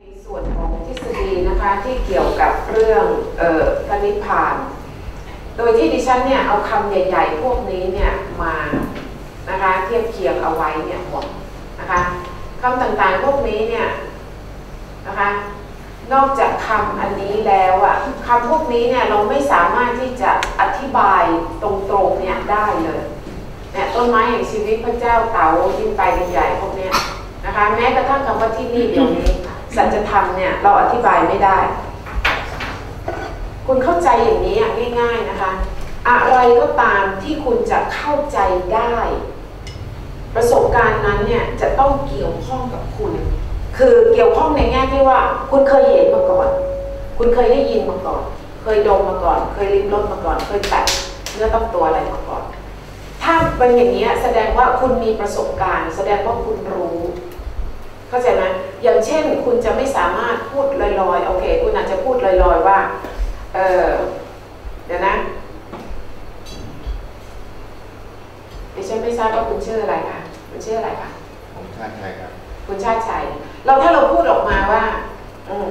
ในส่วนของทฤษฎีนะคะที่เกี่ยวกับเรื่องออพระนิพพาน โดยที่ดิฉันเนี่ยเอาคำใหญ่ ๆ พวกนี้เนี่ยมานะคะเทียบเคียงเอาไว้เนี่ยหมดนะคะคำต่างๆพวกนี้เนี่ยนะคะนอกจากคำอันนี้แล้วอะคำพวกนี้เนี่ยเราไม่สามารถที่จะอธิบายตรงๆเนี่ยได้เลยเนี่ยต้นไม้แห่งชีวิตพระเจ้าเต๋ายิ่งไปกันใหญ่พวกเนี้ยนะคะแม้กระทั่งคำว่าที่นี่เดี๋ยวนี้ รมเนี่ยเราอธิบายไม่ได้ คุณเข้าใจอย่างนี้อย่างง่าย ๆนะคะ อะไรก็ตามที่คุณจะเข้าใจได้ ประสบการณ์นั้นเนี่ยจะต้องเกี่ยวข้องกับคุณ คือเกี่ยวข้องในแง่ที่ว่า คุณเคยเห็นมาก่อน คุณเคยได้ยินมาก่อน เคยดมมาก่อน เคยลิ้มรสมาก่อน เคยแตะเนื้อต้องตัวอะไรมาก่อน ถ้าเป็นอย่างนี้แสดงว่าคุณมีประสบการณ์ แสดงว่าคุณรู้ เข้าใจไหมอย่างเช่นคุณจะไม่สามารถพูดลอยๆโอเค คุณอาจจะพูดลอยๆว่าเออเดี๋ยวนะดิฉันไม่ทราบว่าคุณชื่ออะไรคะคุณชื่ออะไรคะผมชาติชัยครับ คุณชาติชัยเราถ้าเราพูดออกมาว่า อืม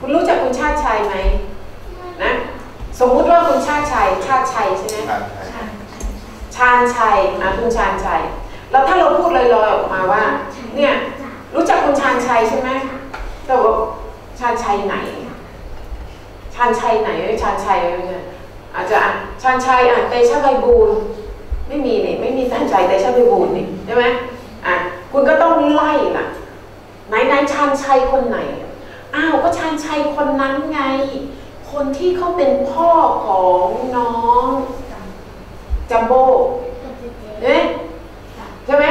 คุณรู้จักคุณชาติชัยไหมนะ สมมุติว่าคุณชาติชัย ชาติชัยใช่ไหมชาติชัยชาญชัยนะคุณชาญชัย แล้วถ้าเราพูดลอยๆออกมาว่า เนี่ย รู้จักคุณชาญชัยใช่ไหมแต่ว่าชาญชัยไหน ชาญชัยไหนเอ้ยชาญชัยเอ้ยเนี่ยอาจจะอะชาญชัยอะเตชะไพบูลย์ไม่มีนี่ไม่มีชาญชัยเตชะไพบูลย์นี่ใช่ไหมอะคุณก็ต้องไล่ล่ะไหนไหนชาญชัยคนไหนอ้าวก็ชาญชัยคนนั้นไง คนที่เขาเป็นพ่อของน้องจัมโบ้เนี่ยใช่ไหม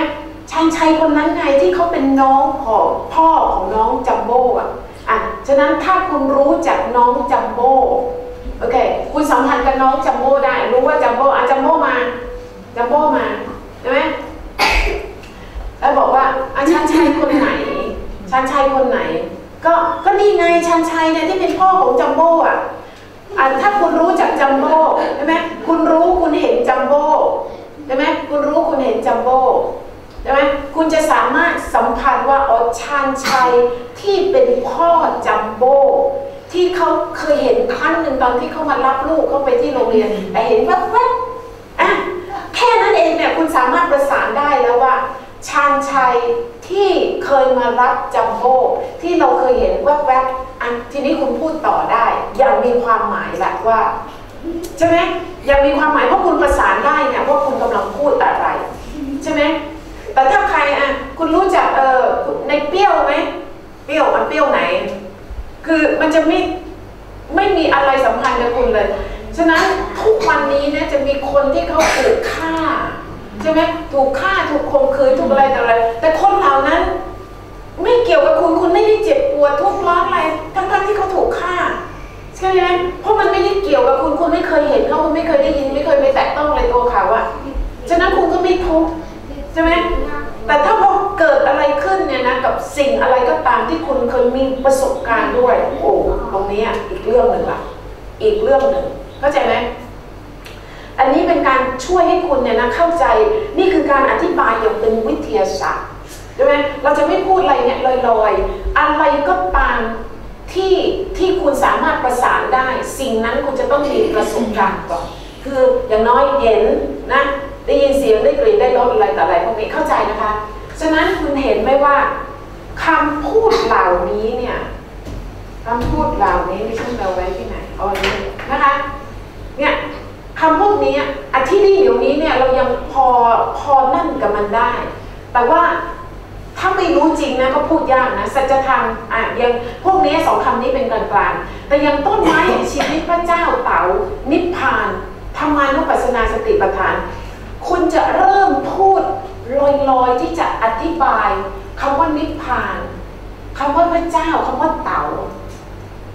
ชาญชัยคนนั้นไงที่เขาเป็นน้องของพ่อของน้องจัมโบ้อะอะฉะนั้นถ้าคุณรู้จักน้องจัมโบ้โอเค คุณสัมพันธ์กับน้องจัมโบ้ได้ รู้ว่าจัมโบ้อะจัมโบ้มาจัมโบ้มาใช่ไหมแล้วบอกว่าอะชาญชัยคนไหนชาญชัยคนไหน ก็ก็นี่ไงชาญชัยเนี่ยที่เป็นพ่อของจัมโบ้อะอะถ้าคุณรู้จักจัมโบ้ใช่ไหมคุณรู้คุณเห็นจัมโบ้ใช่ไหมคุณรู้คุณเห็นจัมโบ้ ช่ไหมคุณจะสามารถสัมผัสว่าอ๋อชาญชัยที่เป็นพ่อจัมโบ้ที่เขาเคยเห็นครั้งหนึ่งตอนที่เขามารับลูกเขาไปที่โรงเรียน แต่เห็นแวบๆอะแค่นั้นเองเนี่ยคุณสามารถประสานได้แล้วว่าชาญชัยที่เคยมารับจัมโบ้ที่เราเคยเห็นแวบๆอันทีนี้คุณพูดต่อได้ อย่างมีความหมายแหละว่าใช่ไหมยังมีความหมายเพราะคุณประสานได้เนี่ยว่าคุณกำลังพูดอะไรใช่ไหม แต่ถ้าใครอะคุณรู้จักเออในเปรี้ยวไหมเปรี้ยวมันเปรี้ยวไหน คือมันจะไม่ไม่มีอะไรสัมพันธ์กับคุณเลย ฉะนั้นทุกวันนี้เนี่ยจะมีคนที่เขาถูกฆ่าใช่ไหมถูกฆ่าถูกข่มขืนถูกอะไรต่ออะไร แต่คนเหล่านั้น ไม่เกี่ยวกับคุณคุณไม่ได้เจ็บปวดทุกข์ร้อนอะไรทั้งๆที่เขาถูกฆ่าใช่ไหมเพราะมันไม่ได้เกี่ยวกับคุณคุณไม่เคยเห็นเขาคุณไม่เคยได้ยินไม่เคยไปแตะต้องอะไรตัวเขาอะฉะนั้นคุณก็ไม่ทุกข์ ช่ไหมแต่ถ้าพอเกิดอะไรขึ้นเนี่ยนะกับสิ่งอะไรก็ตามที่คุณเคยมีประสบการณ์ด้วย โอ้ตรงนี้อีกเรื่องหนึ่งละอีกเรื่องหนึ่งเข้าใจไหมอันนี้เป็นการช่วยให้คุณเนี่ยนะเข้าใจนี่คือการอธิบายอย่างเป็นวิทยาศาสตร์ใช่ไหมเราจะไม่พูดอะไรเนี่ยลอยๆ อะไรก็ตามที่ที่คุณสามารถประสานได้ สิ่งนั้นคุณจะต้องมีประสบการณ์ก่อนคืออย่างน้อยเห็นนะ ได้ยินเสียงได้กลิ่นได้รสอะไรต่ออะไรพวกนี้เข้าใจนะคะ ฉะนั้นคุณเห็นไหมว่าคำพูดเหล่านี้เนี่ยคำพูดเหล่านี้ดิฉันเอาไว้ที่ไหนอาอันนี้นะคะเนี่ยคำพวกนี้อันที่นี่เดี๋ยวนี้เนี่ยเรายังพอพอนั่นกับมันได้ แต่ว่าถ้าไม่รู้จริงนะก็พูดยากนะสัจธรรมอะยังพวกนี้สองคำนี้เป็นกลางๆแต่ยังต้นไม้ชีวิตพระเจ้าเต๋านิพพานธรรมานุปัสสนาสติปัฏฐาน คุณจะเริ่มพูดลอยๆที่จะอธิบายคำว่านิพพานคำว่าพระเจ้าคำว่าเต๋า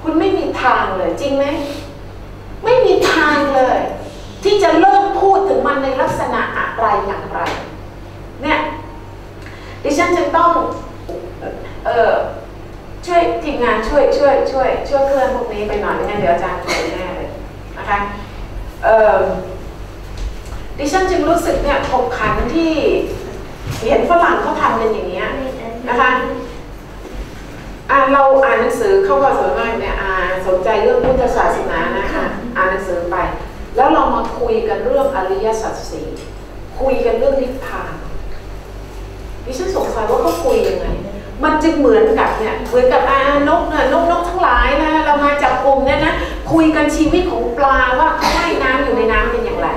คุณไม่มีทางเลยจริงไหมไม่มีทางเลย ที่จะเริ่มพูดถึงมันในลักษณะอะไรอย่างไรเนี่ยดิฉันจึงต้องเออช่วยทีมงานช่วยช่วยช่วยช่วยเคลื่อนพวกนี้ไปหน่อยไม่งั้นเดี๋ยวอาจารย์โกรธแน่เลยนะคะเออ สึกเนี่ยขบขันที่เห็นฝรั่งเขาทำกันอย่างเงี้ยนะคะอ่าเราอ่านหนังสือเข้ากับส่วนมากเนี่ยอ่าสนใจเรื่องพุทธศาสนานะคะอ่านหนังสือไป แล้วเรามาคุยกันเรื่องอริยสัจสี่คุยกันเรื่องนิพพานดิฉันสงสัยว่าเขาคุยยังไง มันจึงเหมือนกับเนี่ยเหมือนกับอานกเนี่ยนกนกทั้งหลายนะเรามาจับกลุ่มเนี่ยนะคุยกันชีวิตของปลาว่าเขาว่ายน้ำอยู่ในน้ำเป็นอย่างไร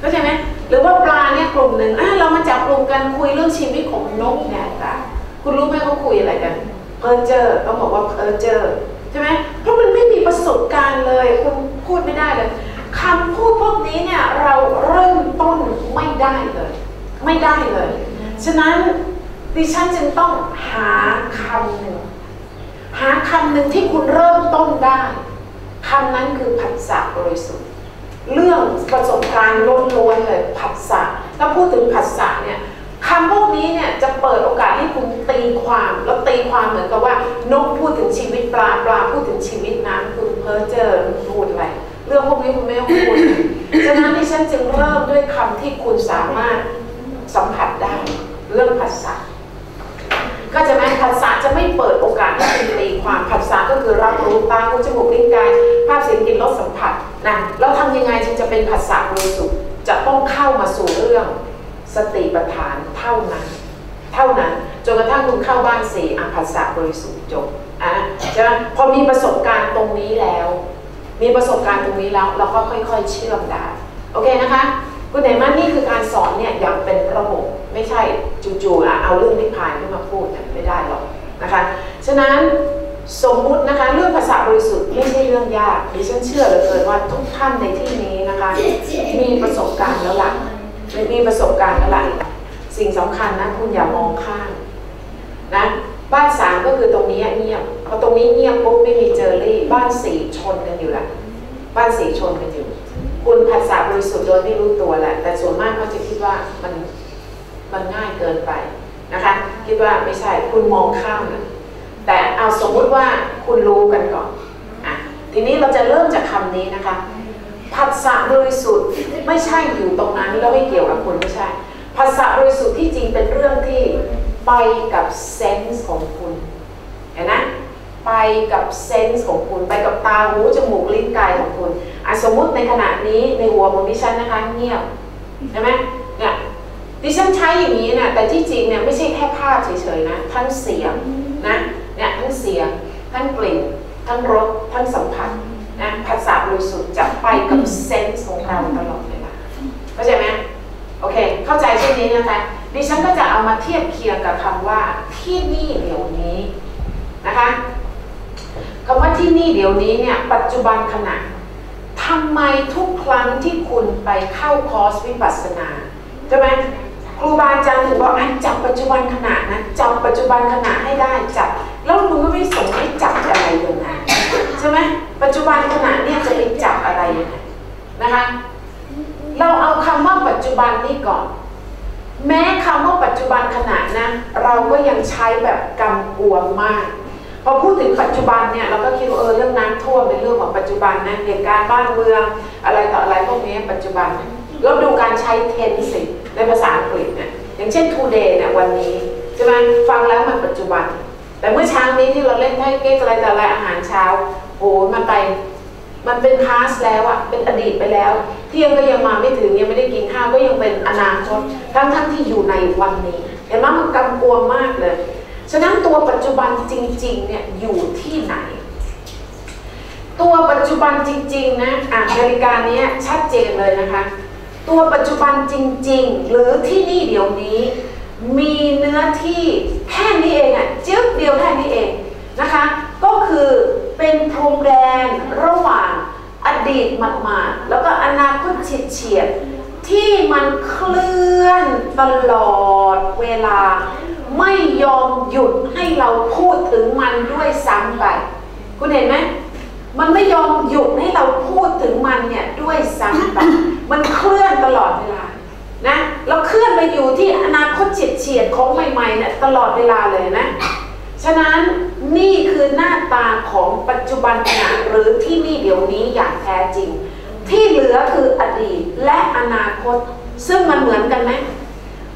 เข้าใจไหม หรือว่าปลาเนี่ยกลุ่มหนึ่งอะเรามาจับกลุ่มกันคุยเรื่องชีวิตของนกเนี่ยค่ะคุณรู้ไหมเขาคุยอะไรกันเพอเจอร์ต้องบอกว่าเพอเจอร์ใช่ไหมเพราะมันไม่มีประสบการณ์เลยคุณพูดไม่ได้เลยคำพูดพวกนี้เนี่ยเราเริ่มต้นไม่ได้เลย ไม่ได้เลย ฉะนั้นดิฉันจึงต้องหาคำหนึ่งหาคำหนึ่งที่คุณเริ่มต้นได้คำนั้นคือผัสสะบริสุทธิ์ เรื่องประสบการณ์ล้วนๆเลยผัสสะถ้าพูดถึงผัสสะเนี่ยคำพวกนี้เนี่ยจะเปิดโอกาสให้คุณตีความแล้วตีความเหมือนกับว่านกพูดถึงชีวิตปลาปลาพูดถึงชีวิตน้ำคุณเพ้อเจอพูดอะไรเรื่องพวกนี้คุณไม่ต้องพูดฉะนั้นที่ฉันจึงเริ่มด้วยคำที่คุณสามารถสัมผัสได้เรื่องผัสสะก็จะแม้ผัสสะจะไม่เปิดโอกาสให้คุณตีความผัสสะก็คือรับรู้ตาหูจมูกลิ้นกายภาพเสียงกลิ่นรสสัมผัส นะแล้วทำยังไงจึงจะเป็นผัสสะบริสุทธิ์จะต้องเข้ามาสู่เรื่องสติปัฏฐานเท่านั้น เท่านั้นจนกระทั่งคุณเข้าบ้านสี่อภัสสะบริสุทธิ์จบอะใช่ไหมพอมีประสบการณ์ตรงนี้แล้ว มีประสบการณ์ตรงนี้แล้วเราก็ค่อยๆเชื่อมได้โอเคนะคะคุณเห็นไหมนี่คือการสอนเนี่ยอย่างเป็นระบบไม่ใช่จู่ๆอะเอาเรื่องนิพพานขึ้นมาพูดเนี่ยไม่ได้หรอกนะคะฉะนั้น สมมุตินะคะเรื่องภาษาบริสุทธิ์ไม่ใช่เรื่องยากดิฉันเชื่อเหลือเกินว่าทุกท่านในที่นี้นะคะมีประสบการณ์แล้วล่ะมีประสบการณ์แล้วล่ะสิ่งสำคัญนะคุณอย่ามองข้ามนะบ้านสามก็คือตรงนี้เงียบพอตรงนี้เงียบปุ๊บไม่มีเจอรี่บ้านสี่ชนกันอยู่ละบ้านสี่ชนกันอยู่ คุณภาษาบริสุทธิ์โดยไม่รู้ตัวแหละ แต่ส่วนมากเขาจะคิดว่ามันมันง่ายเกินไปนะคะ คิดว่าไม่ใช่คุณมองข้ามนะ เอาสมมุติว่าคุณรู้กันก่อนอะทีนี้เราจะเริ่มจากคำนี้นะคะผัสสะบริสุทธิ์ไม่ใช่อยู่ตรงนั้นแล้วไม่เกี่ยวกับคุณไม่ใช่ภาษาบริสุทธิ์ที่จริงเป็นเรื่องที่ไปกับเซนส์ของคุณเห็นไหมไปกับเซนส์ของคุณ ไปกับตาหูจมูกลิ้นกายของคุณอะสมมุติในขณะนี้ในหัวของดิฉันนะคะเงียบใช่ไหมเนี่ยดิฉันใช้อย่างนี้นะแต่ที่จริงเนี่ยไม่ใช่แค่ภาพเฉยๆนะทั้งเสียง สียง ทั้งกลิ่น ทั้งรส ทั้งสัมผัสนะภาษาบริสุทธิ์จะไปกับเซนส์ของเราตลอดเวลาเข้าใจไหมโอเค เข้าใจเช่นนี้นะคะ ดิฉันก็จะเอามาเทียบเคียงกับคำว่าที่นี่เดี๋ยวนี้นะคะคำว่าที่นี่เดี๋ยวนี้เนี่ยปัจจุบันขณะทำไมทุกครั้งที่คุณไปเข้าคอร์สวิปัสสนาใช่ไหมครูบาอาจารย์ถึงบอกจับปัจจุบันขณะนะจับปัจจุบันขณะให้ได้จับ แล้วคุณก็ไม่สงให้จับอะไรยังไงใช่ไหมปัจจุบันขณะเนี่ยจะไปจับอะไรยังไงนะคะ เราเอาคำว่าปัจจุบันนี่ก่อน แม้คำว่าปัจจุบันขณะนะเราก็ยังใช้แบบกำกวมมากพอพูดถึงปัจจุบันเนี่ยเราก็คิดว่าเออเรื่องน้ำท่วมเป็นเรื่องของปัจจุบันนะเหตุการณ์บ้านเมืองอะไรต่ออะไรพวกนี้ปัจจุบันแล้วดูการใช้เทนสิในภาษาอังกฤษเนี่ยอย่างเช่น today เนี่ยวันนี้ใช่ไหมฟังแล้วมันปัจจุบัน แต่เมื่อเช้านี้ที่เราเล่นไพ่เก๊กอะไรแต่อะไรอาหารเช้าโอ้มันไป มันเป็นพาสแล้วอะเป็นอดีตไปแล้ว เที่ยงก็ยังมาไม่ถึงยังไม่ได้กินข้าวก็ยังเป็นอนาคตทั้งทั้งที่อยู่ในวันนี้ เห็นไหมมันกำกวมมากเลย ฉะนั้นตัวปัจจุบันจริงๆเนี่ยอยู่ที่ไหน ตัวปัจจุบันจริงๆนะอ่านนาฬิกานี้ชัดเจนเลยนะคะ ตัวปัจจุบันจริง ๆ หรือที่นี่เดี๋ยวนี้ มีเนื้อที่แค่นี้เองอะจึ๊บเดียวแค่นี้เองนะคะ ก็คือเป็นพรมแดนระหว่างอดีตหมาดๆแล้วก็อนาคตเฉียดๆที่มันเคลื่อนตลอดเวลา ไม่ยอมหยุดให้เราพูดถึงมันด้วยซ้ำไป คุณเห็นไหมมันไม่ยอมหยุดให้เราพูดถึงมันเนี่ยด้วยซ้ำไปมันเคลื่อนตลอดเวลา นะเราเคลื่อนไปอยู่ที่อนาคตเฉียดเฉียดๆของใหม่ๆเนี่ยตลอดเวลาเลยนะ ฉะนั้นนี่คือหน้าตาของปัจจุบันขณะหรือที่นี่เดี๋ยวนี้อย่างแท้จริง ที่เหลือคืออดีตและอนาคต ซึ่งมันเหมือนกันไหม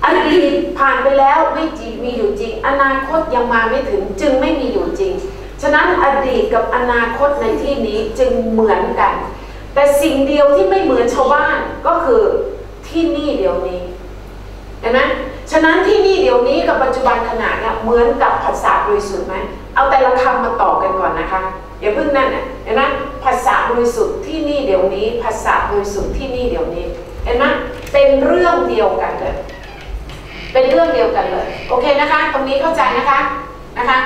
อดีตผ่านไปแล้วไม่จริงมีอยู่จริง อนาคตยังมาไม่ถึงจึงไม่มีอยู่จริง ฉะนั้นอดีตกับอนาคตในที่นี้จึงเหมือนกัน แต่สิ่งเดียวที่ไม่เหมือนชาวบ้านก็คือ ที่นี่เดี๋ยวนี้เห็นไหมฉะนั้นที่นี่เดี๋ยวนี้กับปัจจุบันขณะเนี่ยเหมือนกับภาษาบริสุทธิ์ไหมเอาแต่ละคำมาต่อกันก่อนนะคะอย่าเพิ่งนั่นนะเห็นไหมภาษาบริสุทธิ์ที่นี่เดี๋ยวนี้ ภาษาบริสุทธิ์ที่นี่เดี๋ยวนี้เห็นไหมเป็นเรื่องเดียวกันเลย เป็นเรื่องเดียวกันเลย โอเคนะคะ ตรงนี้เข้าใจนะคะนะคะ